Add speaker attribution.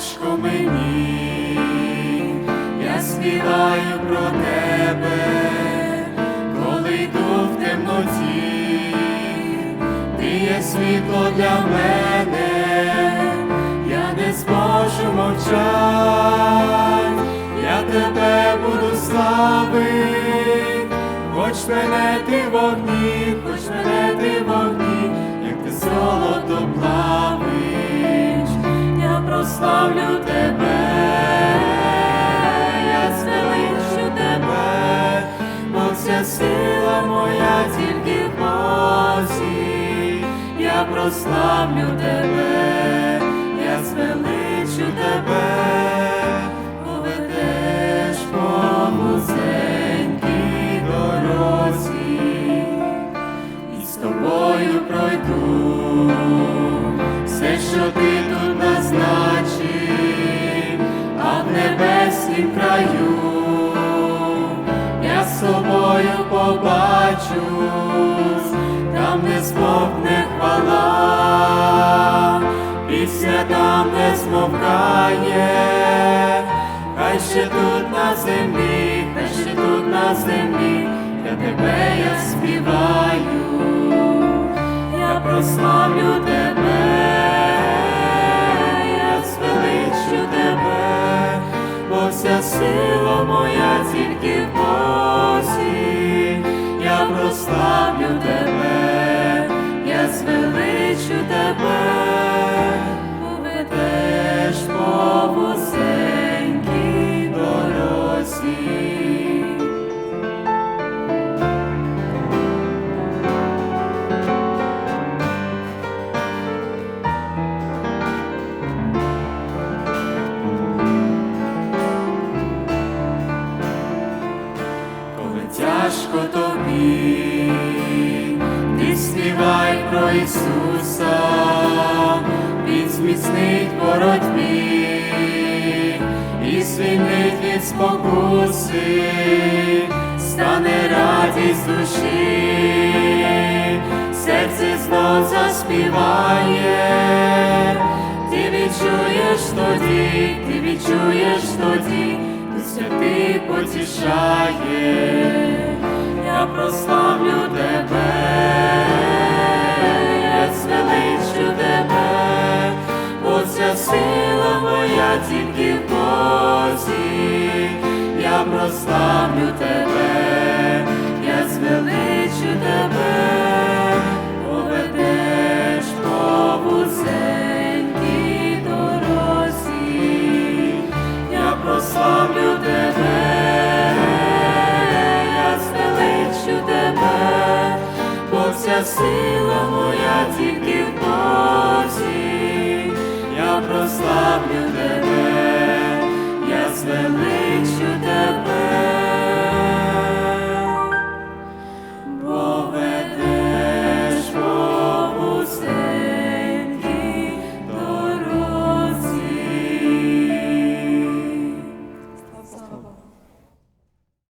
Speaker 1: тяжко мені, я співаю про тебе, коли йду в темноті, ти є світло для мене, я не зможу мовчать, я тебе буду славить, хоч мене ти вогні, хоч мене ти вогні, як ти золото я прославлю тебе, я звеличу тебе, бо вся сила моя тільки в Бозі, я прославлю тебе, я звеличу тебе, тобою пройду. Все, що ти побачусь, там не змовкне хвала, пісня там не змовкає, хай ще тут на землі, хай ще тут на землі, для тебе я співаю, я прославлю тебе, я тебе, бо вся сила моя тільки в Бозі, прославлю тебе, я звеличу тебе, поведеш по вузенькій дорозі. коли тяжко тобі, про Ісуса, Він зміцнить боротьбі і звільнить від спокуси, стане радість душі, серце знов заспіває, ти відчуєш тоді, ти відчуєш тоді. Дух Святий потішає, я прославлю тільки в Бозі, я прославлю тебе, я звеличу тебе, поведеш по вузенькій дорозі, я прославлю тебе, я звеличу тебе, бо вся сила моя тільки прославлю тебе, я звеличу тебе.